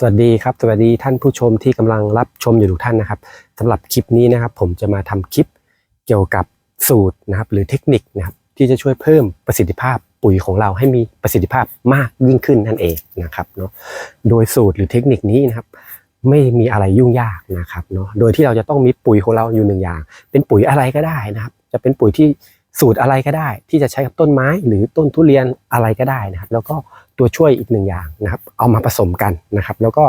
สวัสดีครับสวัสดีท่านผู้ชมที่กำลังรับชมอยู่ทุกท่านนะครับสำหรับคลิปนี้นะครับ ผมจะมาทำคลิปเกี่ยวกับสูตรนะครับ หรือเทคนิคนะครับที่จะช่วยเพิ่มประสิทธิภาพปุ๋ยของเราให้มีประสิทธิภาพมากยิ่งขึ้นนั่นเองนะครับเนาะโดยสูตรหรือเทคนิคนี้นะครับ ไม่มีอะไรยุ่งยากนะครับเนาะโดยที่เราจะต้องมีปุ๋ยของเราอยู่หนึ่งอย่าง เป็นปุ๋ยอะไรก็ได้นะครับ จะเป็นปุ๋ยที่สูตรอะไรก็ได้ ที่จะใช้กับต้นไม้หรือต้นทุเรียนอะไรก็ได้นะครับ แล้วก็ ตัวช่วยอีกหนึ่งอย่างนะครับ เอามาผสมกันนะครับ แล้วก็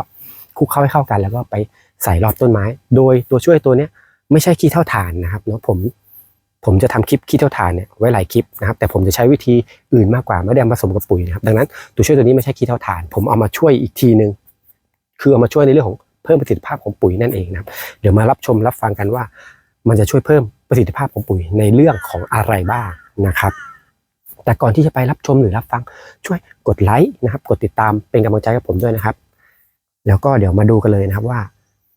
คลุกเข้าให้เข้ากัน แล้วก็ไปใส่รอบต้นไม้ โดยตัวช่วยตัวเนี้ยไม่ใช่ขี้เท่าฐานนะครับเนาะผมผมจะทำคลิปขี้เท่าฐานเนี่ยไว้หลายคลิปนะครับแต่ผมจะใช้วิธีอื่นมากกว่าไม่ได้ผสมกับปุ๋ยนะครับดังนั้นตัวช่วยตัวนี้ไม่ใช่ขี้เท่าฐาน ผมเอามาช่วยอีกทีหนึ่งคือเอามาช่วยในเรื่องของเพิ่มประสิทธิภาพของปุ๋ยนั่นเองนะครับเดี๋ยวมารับชมรับฟังกันว่า มันจะช่วยเพิ่มประสิทธิภาพของปุ๋ยในเรื่องของอะไรบ้างนะครับ แต่ก่อนที่จะไปรับชมหรือรับฟัง ช่วยกดไลค์นะครับ กดติดตามเป็นกำลังใจกับผมด้วยนะครับ แล้วก็เดี๋ยวมาดูกันเลยนะครับว่า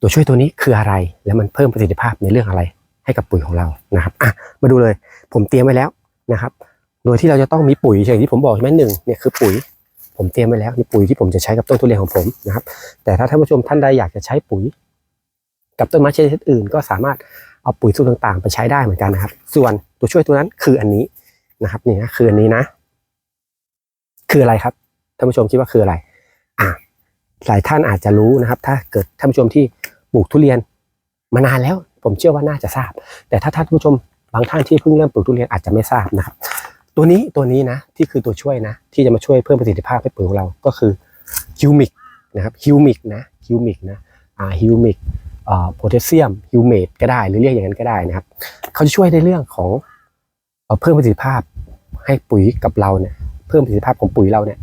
ตัวช่วยตัวนี้คืออะไร และมันเพิ่มประสิทธิภาพในเรื่องอะไรให้กับปุ๋ยของเรานะครับอะมาดูเลย ผมเตรียมไว้แล้วนะครับ โดยที่เราจะต้องมีปุ๋ยอย่างที่ผมบอกใช่ไหมหนึ่งเนี่ยคือปุ๋ย ผมเตรียมไว้แล้วนี่ปุ๋ยที่ผมจะใช้กับต้นทุเรียนของผมนะครับ แต่ถ้าท่านผู้ชมท่านใดอยากจะใช้ปุ๋ย กับต้นไม้ชนิดอื่น ก็สามารถเอาปุ๋ยสูตรต่างๆ ไปใช้ได้เหมือนกันนะครับ ส่วนตัวช่วยตัวนั้นคืออันนี้ นะครับนี่นะคืออันนี้นะ คืออะไรครับท่านผู้ชมคิดว่าคืออะไร อะหลายท่านอาจจะรู้นะครับ ถ้าเกิดท่านผู้ชมที่ปลูกทุเรียนมานานแล้ว ผมเชื่อว่าน่าจะทราบ แต่ถ้าท่านผู้ชมบางท่านที่เพิ่งเริ่มปลูกทุเรียนอาจจะไม่ทราบนะครับ ตัวนี้ตัวนี้นะที่คือตัวช่วยนะ ที่จะมาช่วยเพิ่มประสิทธิภาพให้ปุ๋ยของเราก็คือฮิวมิกนะครับฮิวมิกนะฮิวมิกนะอ่าฮิวมิกอ่าโพแทสเซียมฮิวเมตก็ได้หรือเรียกอย่างนั้นก็ได้นะครับ เขาจะช่วยในเรื่องของเอ่อเพิ่มประสิทธิภาพ ให้ปุ๋ยกับเราเนี่ยเพิ่มประสิทธิภาพของปุ๋ยเราเนี่ย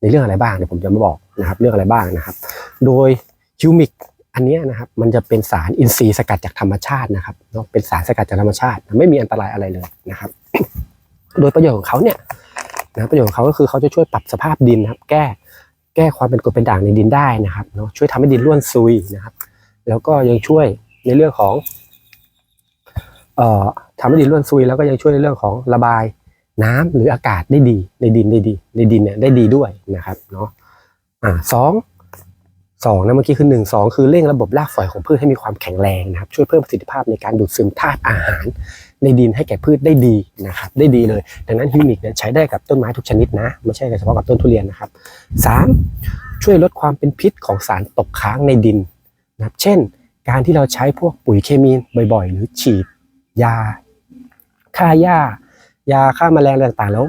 ในเรื่องอะไรบ้างเดี๋ยวผมจะมาบอกนะครับ เรื่องอะไรบ้างนะครับ โดยฮิวมิกอันนี้นะครับมันจะเป็นสารอินทรีย์สกัดจากธรรมชาตินะครับเนาะเป็นสารสกัดจากธรรมชาติไม่มีอันตรายอะไรเลยนะครับ โดยประโยชน์ของเขาเนี่ยนะประโยชน์ของเขาก็คือเขาจะช่วยปรับสภาพดินนะครับ แก้แก้ความเป็นกรดเป็นด่างในดินได้นะครับเนาะช่วยทำให้ดินร่วนซุยนะครับ แล้วก็ยังช่วยในเรื่องของเอ่อทำให้ดินร่วนซุยแล้วก็ยังช่วยในเรื่องของระบาย น้ำหรืออากาศได้ดี ในดินได้ดี ในดินเนี่ยได้ดีด้วยนะครับเนาะอ่าสองสองนะเมื่อกี้คือหนึ่งสองคือเร่งระบบรากฝอยของพืชให้มีความแข็งแรงนะครับ ช่วยเพิ่มประสิทธิภาพในการดูดซึมธาตุอาหาร ในดินให้แก่พืชได้ดีนะครับ ได้ดีเลย ดังนั้นฮิวมิกเนี่ยใช้ได้กับต้นไม้ทุกชนิดนะ ไม่ใช่เฉพาะกับต้นทุเรียนนะครับสามช่วยลดความเป็นพิษของสารตกค้างในดินนะครับ เช่น การที่เราใช้พวกปุ๋ยเคมีบ่อยๆ หรือฉีด ยาฆ่าหญ้า ยาฆ่าแมลงอะไรต่างๆแล้ว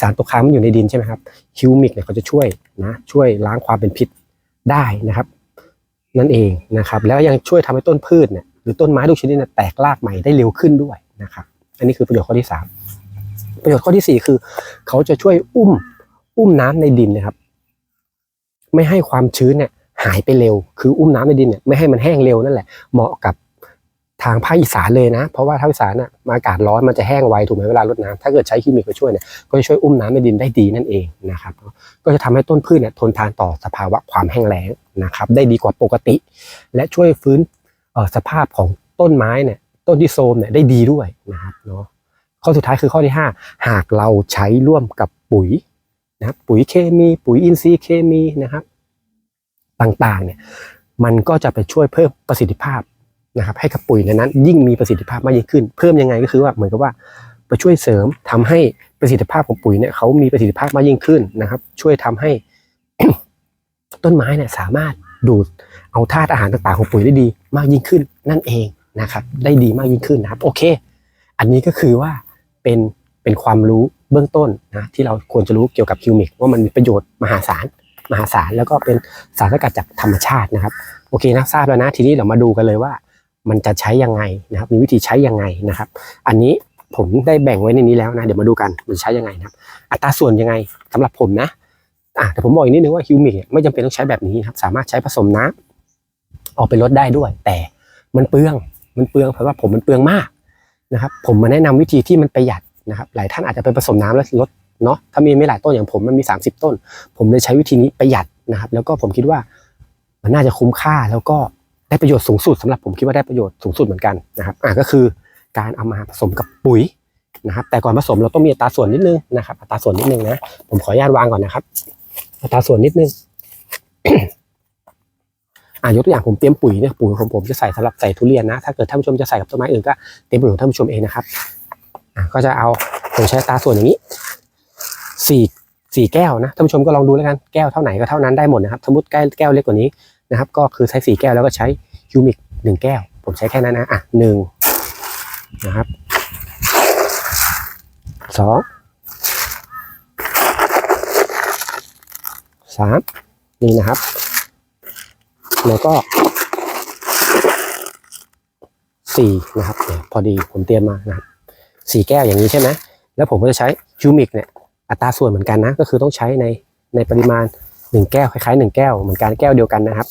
สารตกค้างมันอยู่ในดินใช่ไหมครับฮิวมิกเนี่ยเขาจะช่วยนะช่วยล้างความเป็นพิษได้นะครับ นั่นเองนะครับ แล้วยังช่วยทำให้ต้นพืชเนี่ยหรือต้นไม้ทุกชนิดเนี่ยแตกรากใหม่ได้เร็วขึ้นด้วยนะครับ อันนี้คือประโยชน์ข้อที่สามประโยชน์ข้อที่สี่คือ เขาจะช่วยอุ้มอุ้มน้ำในดินนะครับ ไม่ให้ความชื้นเนี่ยหายไปเร็ว คืออุ้มน้ำในดินเนี่ยไม่ให้มันแห้งเร็วนั่นแหละเหมาะกับ ทางภาคอีสานเลยนะ เพราะว่าทางอีสานน่ะมาอากาศร้อนมันจะแห้งไวถูกไหมเวลารดน้ำถ้าเกิดใช้เคมีไปช่วยเนี่ยก็จะช่วยอุ้มน้ำในดินได้ดีนั่นเองนะครับก็จะทำให้ต้นพืชเนี่ยทนทานต่อสภาวะความแห้งแล้งนะครับได้ดีกว่าปกติ และช่วยฟื้นสภาพของต้นไม้เนี่ยต้นที่โทมเนี่ยได้ดีด้วยนะครับเนาะข้อสุดท้ายคือข้อที่ห้าหากเราใช้ร่วมกับปุ๋ยนะครับปุ๋ยเคมีปุ๋ยอินทรีย์เคมีนะครับ ต่างๆเนี่ยมันก็จะไปช่วยเพิ่มประสิทธิภาพ นะครับให้กับปุ๋ยในนั้นยิ่งมีประสิทธิภาพมากยิ่งขึ้น เพิ่มยังไงก็คือว่าเหมือนกับว่าไปช่วยเสริมทำให้ประสิทธิภาพของปุ๋ยเนี่ยเขามีประสิทธิภาพมากยิ่งขึ้นนะครับ ช่วยทำให้ต้นไม้เนี่ยสามารถดูดเอาธาตุอาหารต่างๆของปุ๋ยได้ดีมากยิ่งขึ้นนั่นเองนะครับ ได้ดีมากยิ่งขึ้นนะครับ โอเค อันนี้ก็คือว่าเป็นเป็นความรู้เบื้องต้นนะที่เราควรจะรู้เกี่ยวกับคิวมิกว่ามันมีประโยชน์มหาศาลมหาศาลแล้วก็เป็นสารสกัดจากธรรมชาตินะครับ โอเคนะทราบแล้วนะทีนี้เรามาดูกันเลยว่า มันจะใช้ยังไงนะครับ มีวิธีใช้ยังไงนะครับ อันนี้ผมได้แบ่งไว้ในนี้แล้วนะ เดี๋ยวมาดูกันมันใช้ยังไงนะครับ อัตราส่วนยังไงสำหรับผมนะอะแต่ผมบอกอีกนิดนึงว่าฮิวมิกไม่จำเป็นต้องใช้แบบนี้นะครับ สามารถใช้ผสมน้ำออกไปลดได้ด้วย แต่มันเปลืองมันเปลืองเพราะว่าผมมันเปลืองมากนะครับ ผมมาแนะนำวิธีที่มันประหยัดนะครับ หลายท่านอาจจะไปผสมน้ำแล้วลดเนาะถ้ามีไม่หลายต้นอย่างผมมันมี 30 ต้น ผมเลยใช้วิธีนี้ประหยัดนะครับ แล้วก็ผมคิดว่ามันน่าจะคุ้มค่าแล้วก็ ได้ประโยชน์สูงสุดสำหรับผมคิดว่าได้ประโยชน์สูงสุดเหมือนกันนะครับอะก็คือการเอามาผสมกับปุ๋ยนะครับ แต่ก่อนผสมเราต้องมีอัตราส่วนนิดนึงนะครับอัตราส่วนนิดนึงนะผมขออนุญาตวางก่อนนะครับอัตราส่วนนิดนึงอ่ายกตัวอย่างผมเตรียมปุ๋ยเนี่ยปุ๋ยของผมจะใส่สำหรับใส่ทุเรียนนะ ถ้าเกิดท่านผู้ชมจะใส่กับต้นไม้อื่นก็เตรียมปุ๋ยของท่านผู้ชมเองนะครับอะก็จะเอาผมใช้ตราส่วนอย่างนี้สี่สี่แก้วนะท่านผู้ชมก็ลองดูแล้วกันแก้วเท่าไหนก็เท่านั้นได้หมดนะครับสมมติแก้วแก้วเล็กกว่านี้ นะครับ ก็คือใช้สี่แก้วแล้วก็ใช้ยูมิกหนึ่งแก้ว ผมใช้แค่นั้นนะอะหนึ่งนะครับสองสามนี่นะครับ แล้วก็สี่นะครับเนี่ยพอดีผมเตรียมมานะครับสี่แก้วอย่างนี้ใช่ไหมแล้วผมก็จะใช้ยูมิกเนี่ยอัตราส่วนเหมือนกันนะ ก็คือต้องใช้ในในปริมาณ หนึ่งแก้วคล้ายๆหนึ่งแก้วเหมือนกันแก้วเดียวกันนะครับ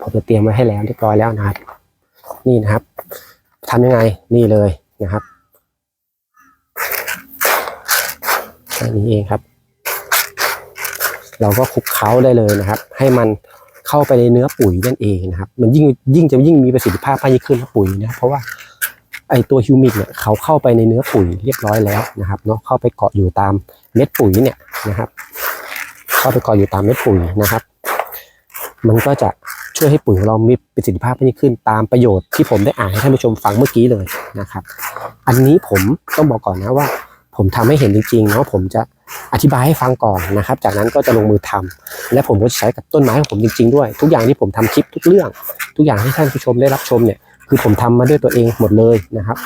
ผมจะเตรียมไว้ให้แล้วเรียบร้อยแล้วนะครับ นี่นะครับทำยังไงนี่เลยนะครับแค่นี้เองครับ เราก็คลุกเคล้าได้เลยนะครับ ให้มันเข้าไปในเนื้อปุ๋ยนั่นเองนะครับ มันยิ่งยิ่งจะยิ่งมีประสิทธิภาพมากยิ่งขึ้นนะปุ๋ยนะเพราะว่า ไอตัวฮิวมิกเนี่ยเขาเข้าไปในเนื้อปุ๋ยเรียบร้อยแล้วนะครับเนาะเข้าไปเกาะอยู่ตามเม็ดปุ๋ยเนี่ยนะครับ เข้าไปเกาะอยู่ตามเม็ดปุ๋ยนะครับ มันก็จะช่วยให้ปุ๋ยของเรามีประสิทธิภาพมากยิ่งขึ้นตามประโยชน์ที่ผมได้อ่านให้ท่านผู้ชมฟังเมื่อกี้เลยนะครับ อันนี้ผมต้องบอกก่อนนะว่า ผมทำให้เห็นจริงๆเนาะผมจะอธิบายให้ฟังก่อนนะครับ จากนั้นก็จะลงมือทำและผมก็จะใช้กับต้นไม้ของผมจริง ๆ ด้วย ทุกอย่างที่ผมทำคลิปทุกเรื่อง ทุกอย่างที่ท่านผู้ชมได้รับชมเนี่ย คือผมทำมาด้วยตัวเองหมดเลยนะครับ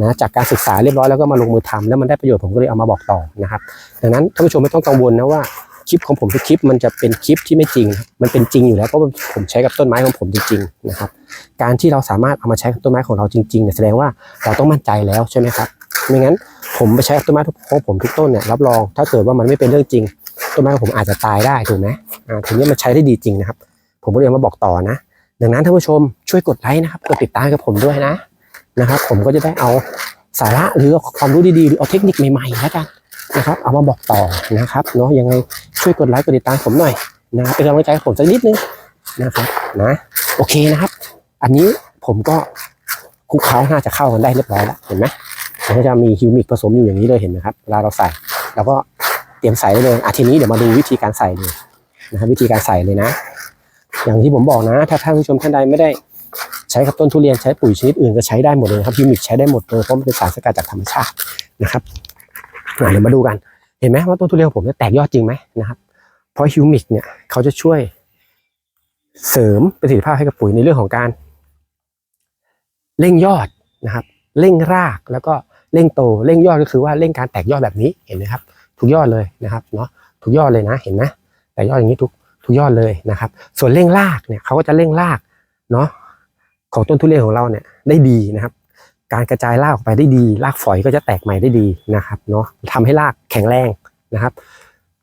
นะจากการศึกษาเรียบร้อยแล้วก็มาลงมือทำแล้วมันได้ประโยชน์ผมก็เลยเอามาบอกต่อนะครับ ดังนั้นท่านผู้ชมไม่ต้องกังวลนะว่าคลิปของผมทุกคลิปมันจะเป็นคลิปที่ไม่จริง มันเป็นจริงอยู่แล้วเพราะผมใช้กับต้นไม้ของผมจริงๆนะครับ การที่เราสามารถเอามาใช้กับต้นไม้ของเราจริงๆเนี่ยแสดงว่าเราต้องมั่นใจแล้วใช่ไหมครับไม่งั้นผมไปใช้กับต้นไม้ของผมทุกต้นเนี่ยรับรอง ถ้าเกิดว่ามันไม่เป็นเรื่องจริง ต้นไม้ของผมอาจจะตายได้ถูกไหมอ่าทีนี้มันใช้ได้ดีจริงนะครับ ผมก็เลยมาบอกต่อนะ ดังนั้นท่านผู้ชมช่วยกดไลค์นะครับกดติดตามกับผมด้วยนะนะครับ ผมก็จะได้เอาสาระหรือความรู้ดีๆหรือเอาเทคนิคใหม่ๆแล้วกันนะครับ เอามาบอกต่อนะครับเนาะยังไงช่วยกดไลค์กดติดตามผมหน่อยนะครับเป็นกำลังใจให้ผมสักนิดนึงนะครับนะโอเคนะครับ อันนี้ผมก็คุกเคล้าน่าจะเข้ากันได้เรียบร้อยแล้วเห็นไหมมันก็จะมีฮิวมิกผสมอยู่อย่างนี้เลยเห็นไหมครับเวลาเราใส่เราก็เตรียมใส่ได้เลยอะทีนี้เดี๋ยวมาดูวิธีการใส่เลยนะครับวิธีการใส่เลยนะ อย่างที่ผมบอกนะ ถ้าท่านผู้ชมท่านใดไม่ได้ใช้กับต้นทุเรียนใช้ปุ๋ยชนิดอื่นก็ใช้ได้หมดเลยครับฮิวมิกใช้ได้หมดเลยเพราะมันเป็นสารสกัดจากธรรมชาตินะครับเดี๋ยวมาดูกัน เห็นไหมว่าต้นทุเรียนผมเนี่แตกยอดจริงไหมนะครับ เพราะฮิวมิกเนี่ยเขาจะช่วยเสริมประสิทธิภาพให้กับปุ๋ยในเรื่องของการ เร่งยอดนะครับ เร่งรากแล้วก็เร่งโตเร่งยอดก็คือว่าเร่งการแตกยอดแบบนี้เห็นไหมครับ ทุกยอดเลยนะครับเนาะทุกยอดเลยนะเห็นไหมแตกยอดอย่างนี้ทุก ทุกยอดเลยนะครับ ส่วนเร่งรากเนี่ยเขาก็จะเร่งรากเนาะของต้นทุเรียนของเราเนี่ยได้ดีนะครับ การกระจายรากออกไปได้ดี รากฝอยก็จะแตกใหม่ได้ดีนะครับเนาะทำให้รากแข็งแรงนะครับ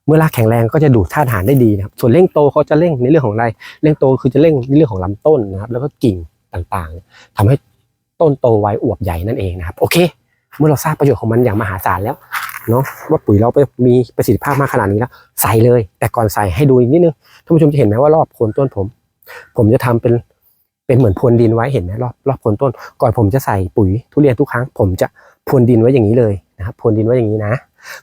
เมื่อรากแข็งแรงก็จะดูดธาตุอาหารได้ดีนะครับ ส่วนเร่งโตเขาจะเร่งในเรื่องของอะไรเร่งโตคือจะเร่งในเรื่องของลำต้นนะครับ แล้วก็กิ่งต่างๆทำให้ต้นโตไวอวบใหญ่นั่นเองนะครับ โอเค เมื่อเราทราบประโยชน์ของมันอย่างมหาศาลแล้ว เนาะว่าปุ๋ยเราไปมีประสิทธิภาพมากขนาดนี้แล้วใส่เลย แต่ก่อนใส่ให้ดูอีกนิดนึงท่านผู้ชมจะเห็นไหมว่ารอบโคนต้นผม ผมจะทำเป็นเป็นเหมือนพรวนดินไว้เห็นไหมรอบรอบโคนต้น ก่อนผมจะใส่ปุ๋ยทุเรียนทุกครั้ง ผมจะพรวนดินไว้อย่างนี้เลยนะครับพรวนดินไว้อย่างนี้นะ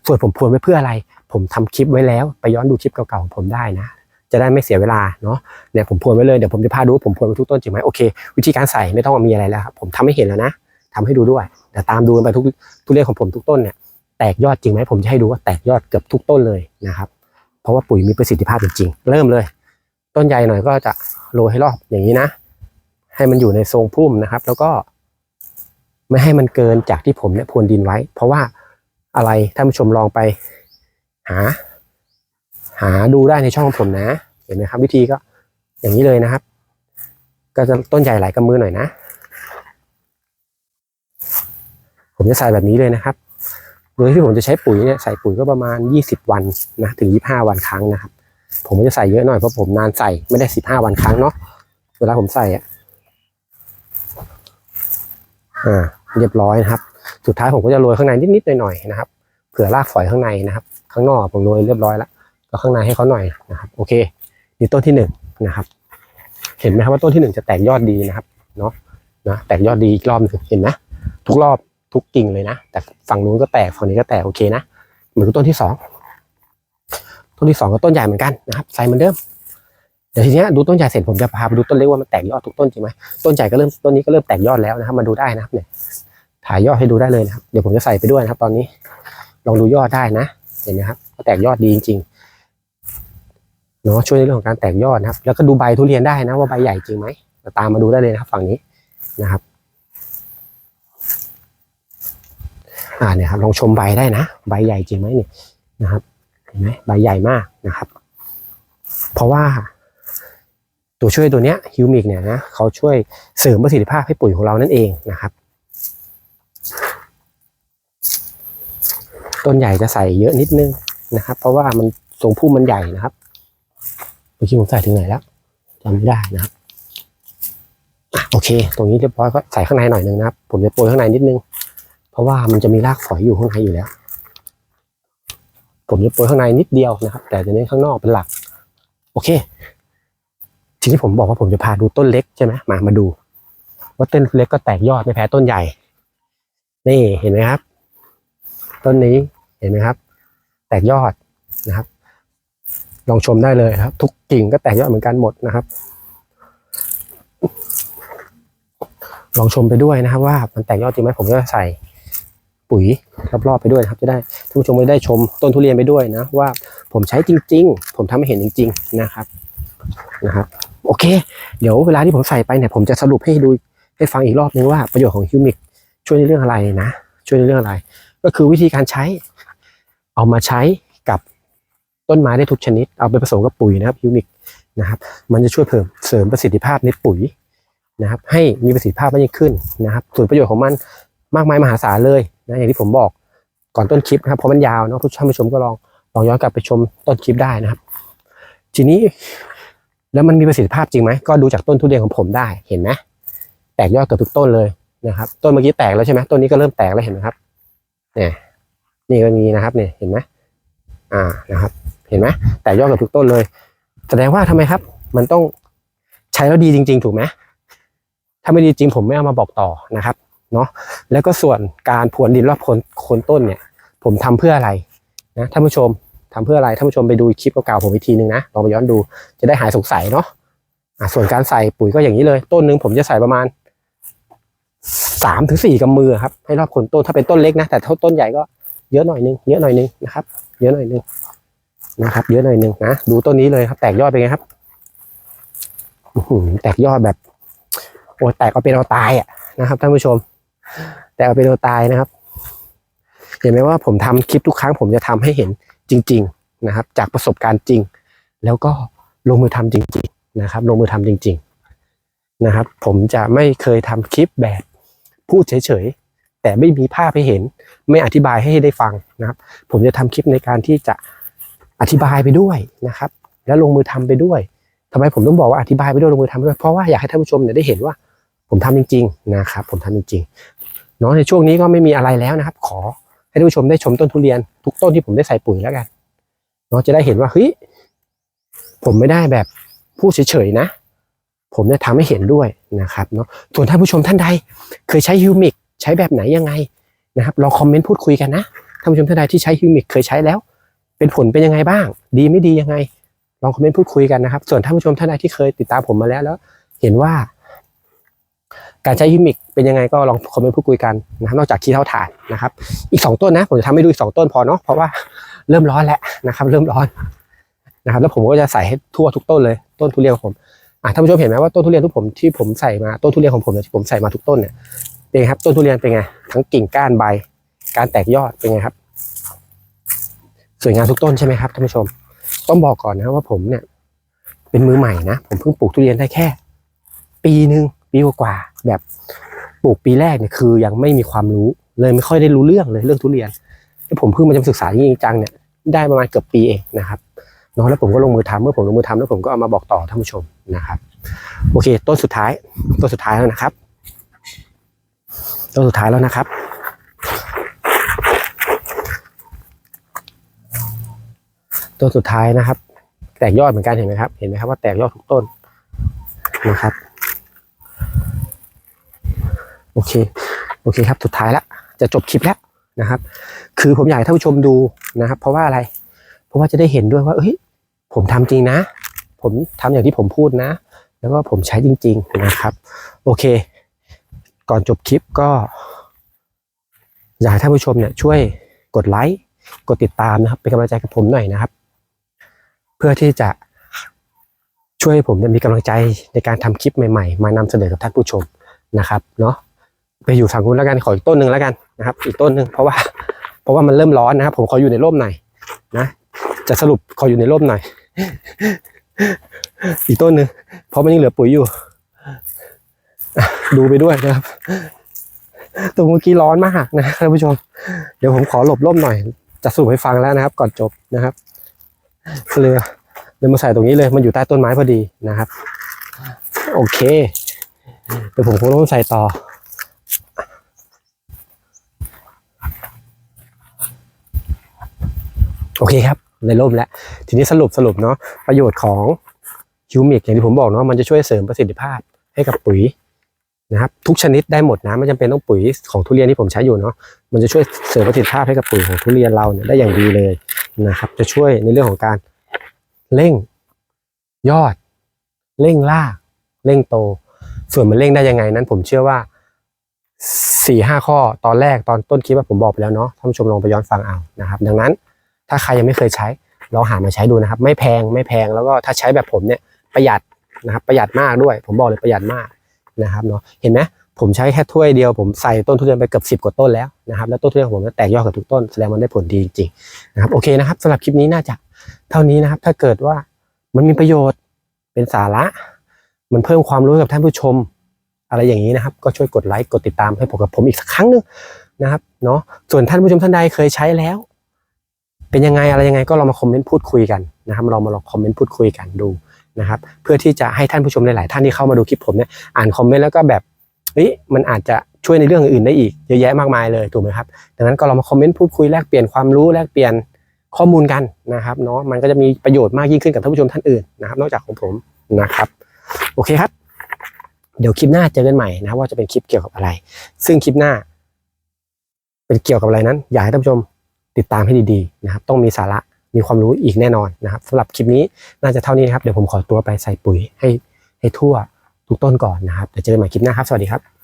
ส่วนผมพรวนไว้เพื่ออะไร ผมทำคลิปไว้แล้ว ไปย้อนดูคลิปเก่าๆของผมได้นะจะได้ไม่เสียเวลาเนาะเนี่ยผมพรวนไว้เลยเดี๋ยวผมจะพาดูว่าผมพรวนไว้ทุกต้นจริงไหมโอเค วิธีการใส่ไม่ต้องมีอะไรแล้วครับผมทำให้เห็นแล้วนะทำให้ดูด้วยเดี๋ยวตามดูกันไปทุกทุเรียนของผมทุกต้นเนี่ย แตกยอดจริงไหมผมจะให้ดูว่าแตกยอดเกือบทุกต้นเลยนะครับ เพราะว่าปุ๋ยมีประสิทธิภาพจริงๆเริ่มเลย ต้นใหญ่หน่อยก็จะโรยให้รอบอย่างนี้นะ ให้มันอยู่ในทรงพุ่มนะครับ แล้วก็ไม่ให้มันเกินจากที่ผมเนี่ยพรวนดินไว้ เพราะว่าอะไรท่านผู้ชมลองไป หา หาดูได้ในช่องผมนะ เห็นไหมครับ วิธีก็อย่างนี้เลยนะครับ ก็จะต้นใหญ่หลายกำมือหน่อยนะ ผมจะใส่แบบนี้เลยนะครับ โดยที่ผมจะใช้ปุ๋ยเนี่ยใส่ปุ๋ยก็ประมาณ 20 วันนะถึง 25 วันครั้งนะครับ ผมก็จะใส่เยอะหน่อยเพราะผมนานใส่ไม่ได้ 15 วันครั้งเนาะเวลาผมใส่อะอ่าเรียบร้อยนะครับ สุดท้ายผมก็จะโรยข้างในนิดๆหน่อยๆนะครับเผื่อรากฝอยข้างในนะครับ ข้างนอกผมโรยเรียบร้อยแล้วก็ข้างในให้เขาหน่อยนะครับ โอเคนี่ต้นที่หนึ่งนะครับเห็นไหมครับว่าต้นที่หนึ่งจะแตกยอดดีนะครับเนาะนะแตกยอดดีอีกรอบหนึงเห็นไหมทุกรอบ ทุกกิ่งเลยนะ แต่ฝั่งนู้นก็แตกฝั่งนี้ก็แตกโอเคนะเหมือนต้นที่สองต้นที่สองก็ต้นใหญ่เหมือนกันนะครับใส่เหมือนเดิมเดี๋ยวทีเนี้ยดูต้นใหญ่เสร็จผมจะพาไปดูต้นเล็กว่ามันแตกยอดทุกต้นจริงไหมต้นใหญ่ก็เริ่มต้นนี้ก็เริ่มแตกยอดแล้วนะครับมาดูได้นะครับเนี่ยถ่ายยอดให้ดูได้เลยนะครับเดี๋ยวผมจะใส่ไปด้วยนะครับ ตอนนี้ลองดูยอดได้นะ เห็นไหมครับก็แตกยอดดีจริงๆเนาะช่วยในเรื่องของการแตกยอดนะครับ แล้วก็ดูใบทุเรียนได้นะว่าใบใหญ่จริงไหมตามมาดูได้เลยนะครับ ฝั่งนี้นะครับ อ่าเนี่ยครับลองชมใบได้นะ ใบใหญ่จริงไหมเนี่ยนะครับเห็นไหมใบใหญ่มากนะครับ เพราะว่า ตัวช่วยตัวเนี้ยฮิวมิกเนี่ยนะเขาช่วยเสริมประสิทธิภาพให้ปุ๋ยของเรานั่นเองนะครับ ต้นใหญ่จะใส่เยอะนิดนึงนะครับ เพราะว่ามันทรงพุ่มมันใหญ่นะครับเมื่อกี้ผมใส่ถึงไหนแล้วจำไม่ได้นะครับอะโอเค ตรงนี้เรียบร้อยก็ใส่ข้างในหน่อยนึงนะครับ ผมจะโปรยข้างในนิดนึง เพราะว่ามันจะมีรากฝอยอยู่ข้างในอยู่แล้ว ผมจะโปรยข้างในนิดเดียวนะครับ แต่จะเน้นข้างนอกเป็นหลัก โอเค ทีนี้ผมบอกว่าผมจะพาดูต้นเล็กใช่ไหมมามาดู ว่าต้นเล็กก็แตกยอดไม่แพ้ต้นใหญ่ นี่เห็นไหมครับ ต้นนี้เห็นไหมครับ แตกยอดนะครับ ลองชมได้เลยครับ ทุกกิ่งก็แตกยอดเหมือนกันหมดนะครับลองชมไปด้วยนะครับว่ามันแตกยอดจริงไหมผมก็ใส่ ปุ๋ยรอบๆไปด้วยครับจะได้ท่านผู้ชมจะได้ชมต้นทุเรียนไปด้วยนะ ว่าผมใช้จริง ๆ ผมทำให้เห็นจริง ๆ นะครับนะครับโอเค เดี๋ยวเวลาที่ผมใส่ไปเนี่ยผมจะสรุปให้ดูให้ฟังอีกรอบนึงว่าประโยชน์ของฮิวมิกช่วยในเรื่องอะไรนะ ช่วยในเรื่องอะไร ก็คือวิธีการใช้ เอามาใช้กับต้นไม้ได้ทุกชนิด เอาไปผสมกับปุ๋ยนะครับฮิวมิกนะครับ มันจะช่วยเพิ่มเสริมประสิทธิภาพในปุ๋ยนะครับ ให้มีประสิทธิภาพมากยิ่งขึ้นนะครับส่วนประโยชน์ของมันมากมายมหาศาลเลย นะอย่างที่ผมบอกก่อนต้นคลิปนะครับเพราะมันยาวเนาะทุกท่านผู้ชมก็ลองลองย้อนกลับไปชมต้นคลิปได้นะครับ ทีนี้แล้วมันมีประสิทธิภาพจริงไหมก็ดูจากต้นทุเรียนของผมได้เห็นไหมแตกยอดเกือบทุกต้นเลยนะครับ ต้นเมื่อกี้แตกแล้วใช่ไหมต้นนี้ก็เริ่มแตกแล้วเห็นไหมครับเนี่ยนี่ก็มีนะครับเนี่ยเห็นไหมอ่านะครับ เห็นไหมแต่ยอดเกับทุกต้นเลย แสดงว่าทำไมครับ มันต้องใช้แล้วดีจริง ๆ ถูกไหมถ้าไม่ดีจริงผมไม่เอามาบอกต่อนะครับ เนาะแล้วก็ส่วนการพรวนดินรอบโคนโคนต้นเนี่ย ผมทำเพื่ออะไรนะท่านผู้ชมทำเพื่ออะไรท่านผู้ชมไปดูคลิปเก่าๆผมอีกทีนึงนะลองไปย้อนดูจะได้หายสงสัยเนาะอะส่วนการใส่ปุ๋ยก็อย่างนี้เลย ต้นหนึ่งผมจะใส่ประมาณสามถึงสี่กำมือครับให้รอบโคนต้นถ้าเป็นต้นเล็กนะ แต่ถ้าต้นใหญ่ก็เยอะหน่อยนึงเยอะหน่อยนึงนะครับ เยอะหน่อยนึงนะครับ เยอะหน่อยนึงนะดูต้นนี้เลยครับ แตกยอดเป็นไงครับหือแตกยอดแบบโอ้แตกเอาเป็นเอาตายอะนะครับท่านผู้ชม แตกเอาเป็นตายนะครับ เห็นไหมว่าผมทำคลิปทุกครั้ง ผมจะทำให้เห็นจริง ๆนะครับ จากประสบการณ์จริง แล้วก็ลงมือทำจริง ๆ นะครับ ลงมือทำจริง ๆนะครับ ผมจะไม่เคยทำคลิปแบบพูดเฉยๆแต่ไม่มีภาพให้เห็น ไม่อธิบายให้ได้ฟังนะครับ ผมจะทำคลิปในการที่จะอธิบายไปด้วยนะครับ แล้วลงมือทำไปด้วยทำไมผมต้องบอกว่าอธิบายไปด้วยลงมือทำไปด้วยเพราะว่าอยากให้ท่านผู้ชมเนี่ยได้เห็นว่าผมทำจริง ๆ นะครับ ผมทำจริงๆ เนาะในช่วงนี้ก็ไม่มีอะไรแล้วนะครับ ขอให้ท่านผู้ชมได้ชมต้นทุเรียน ทุกต้นที่ผมได้ใส่ปุ๋ยแล้วกันเนาะจะได้เห็นว่าเฮ้ยผมไม่ได้แบบพูดเฉยๆนะ ผมเนี่ยทำให้เห็นด้วยนะครับเนาะส่วนท่านผู้ชมท่านใด เคยใช้ฮิวมิกใช้แบบไหนยังไงนะครับลองคอมเมนต์พูดคุยกันนะท่านผู้ชมท่านใดที่ใช้ฮิวมิกเคยใช้แล้ว เป็นผลเป็นยังไงบ้าง ดีไม่ดียังไง ลองคอมเมนต์พูดคุยกันนะครับ ส่วนท่านผู้ชมท่านใดที่เคยติดตามผมมาแล้วแล้ว เห็นว่า การใช้ฮิมิกเป็นยังไงก็ลองคอมเมนต์พูดคุยกันนะครับนอกจากขี้เท่าฐานนะครับ อีกสองต้นนะ ผมจะทำให้ดูอีกสองต้นพอเนาะเพราะว่าเริ่มร้อนแล้วนะครับ เริ่มร้อนนะครับ แล้วผมก็จะใส่ให้ทั่วทุกต้นเลยต้นทุเรียนของผมอะท่านผู้ชมเห็นไหมว่าต้นทุเรียนทุกผมที่ผมใส่มาต้นทุเรียนของผมเนี่ยที่ผมใส่มาทุกต้นเนี่ยเป็นไงครับ ต้นทุเรียนเป็นไงทั้งกิ่งก้านใบ การแตกยอดเป็นไงครับ สวยงามทุกต้นใช่ไหมครับท่านผู้ชม ต้องบอกก่อนนะว่าผมเนี่ย เป็นมือใหม่นะผมเพิ่งปลูกทุเรียนได้แค่ ปีหนึ่ง ปีกว่าแบบปลูกปีแรกเนี่ยคือยังไม่มีความรู้เลยไม่ค่อยได้รู้เรื่องเลยเรื่องทุเรียนแล้วผมเพิ่งมาจะมศึกษาจริงจังเนี่ยได้ประมาณเกือบปีเองนะครับเนาะแล้วผมก็ลงมือทำเมื่อผมลงมือทำแล้วผมก็เอามาบอกต่อท่านผู้ชมนะครับโอเค ต้นสุดท้าย ต้นสุดท้ายแล้วนะครับ ต้นสุดท้ายแล้วนะครับ ต้นสุดท้ายนะครับ แตกยอดเหมือนกันเห็นไหมครับ เห็นไหมครับว่าแตกยอดทุกต้นนะครับ โอเค โอเคครับสุดท้ายแล้วจะจบคลิปแล้วนะครับ คือผมอยากให้ท่านผู้ชมดูนะครับ เพราะว่าอะไรผราะว่าจะได้เห็นด้วยว่าเอ้ยผมทำจริงนะ ผมทำอย่างที่ผมพูดนะ แล้วก็ผมใช้จริง ๆนะครับ โอเค ก่อนจบคลิปก็ อยากให้ท่านผู้ชมเนี่ยช่วยกดไลค์กดติดตามนะครับ เป็นกำลังใจกับผมหน่อยนะครับ เพื่อที่จะช่วยให้ผมเนี่ยมีกำลังใจในการทำคลิปใหม่ ๆ มานำเสนอกับท่านผู้ชมนะครับเนาะ ไปอยู่ฝั่งนู้นแล้วกันขออีกต้นหนึ่งแล้วกันนะครับ อีกต้นหนึ่งเพราะว่าเพราะว่ามันเริ่มร้อนนะครับ ผมขออยู่ในร่มหน่อยนะจะสรุปขออยู่ในร่มหน่อย อีกต้นหนึ่งเพราะมันยังเหลือปุ๋ยอยู่ ดูไปด้วยนะครับตรงเมื่อกี้ร้อนมากนะท่านผู้ชม เดี๋ยวผมขอหลบร่มหน่อย จะสรุปให้ฟังแล้วนะครับ ก่อนจบนะครับเรือเลยมาใส่ตรงนี้เลยมันอยู่ใต้ต้นไม้พอดีนะครับ โอเคเดี๋ยวผมคงต้องใส่ต่อ โอเคครับในร่มแล้ว ทีนี้สรุปสรุปเนาะประโยชน์ของฮิวมิกอย่างที่ผมบอกเนาะมันจะช่วยเสริมประสิทธิภาพให้กับปุ๋ยนะครับทุกชนิดได้หมดนะไม่จำเป็นต้องปุ๋ยของทุเรียนที่ผมใช้อยู่เนาะมันจะช่วยเสริมประสิทธิภาพให้กับปุ๋ยของทุเรียนเราเนี่ยได้อย่างดีเลยนะครับ จะช่วยในเรื่องของการเร่งยอด เร่งราเร่งโต ส่วนมันเร่งได้ยังไงนั้น ผมเชื่อว่าสี่ห้าข้อตอนแรกตอนต้นคลิปอะผมบอกไปแล้วเนาะท่านผู้ชมลองไปย้อนฟังเอานะครับ ดังนั้น ถ้าใครยังไม่เคยใช้ลองหามาใช้ดูนะครับ ไม่แพงไม่แพงแล้วก็ถ้าใช้แบบผมเนี่ยประหยัดนะครับประหยัดมากด้วย ผมบอกเลยประหยัดมากนะครับเนาะเห็นไหมผมใช้แค่ถ้วยเดียวผมใส่ต้นทุเรียนไปเกือบสิบกว่าต้นแล้วนะครับแล้วต้นทุเรียนของผมเนี่ยแตกยอดกับทุกต้นแสดงมันได้ผลดีจริงๆนะครับโอเคนะครับสำหรับคลิปนี้น่าจะเท่านี้นะครับ ถ้าเกิดว่ามันมีประโยชน์เป็นสาระ มันเพิ่มความรู้กับท่านผู้ชม อะไรอย่างนี้นะครับ ก็ช่วยกดไลค์กดติดตามให้ผมกับผมอีกสักครั้งหนึ่งนะครับเนาะส่วนท่านผู้ชมท่านใดเคยใช้แล้ว เป็นยังไงอะไรยังไงก็เรามาคอมเมนต์พูดคุยกันนะครับเรามาลองคอมเมนต์พูดคุยกันดูนะครับเพื่อที่จะให้ท่านผู้ชมหลายๆท่านที่เข้ามาดูคลิปผมเนี่ยอ่านคอมเมนต์แล้วก็แบบเฮ้ยมันอาจจะช่วยในเรื่องอื่นได้อีกเยอะแยะมากมายเลยถูกไหมครับดังนั้นก็เรามาคอมเมนต์พูดคุยแลกเปลี่ยนความรู้แลกเปลี่ยนข้อมูลกันนะครับเนาะมันก็จะมีประโยชน์มากยิ่งขึ้นกับท่านผู้ชมท่านอื่นนะครับนอกจากของผมนะครับโอเคครับ เดี๋ยวคลิปหน้าเจอกันใหม่นะครับว่าจะเป็นคลิปเกี่ยวกับอะไร ซึ่งคลิปหน้า เป็นเกี่ยวกับอะไรนั้น อยากให้ท่านผู้ชม ติดตามให้ดีๆนะครับต้องมีสาระมีความรู้อีกแน่นอนนะครับสำหรับคลิปนี้น่าจะเท่านี้นะครับเดี๋ยวผมขอตัวไปใส่ปุ๋ยให้ให้ทั่วทุกต้นก่อนนะครับเดี๋ยวเจอกันใหม่คลิปหน้าครับสวัสดีครับ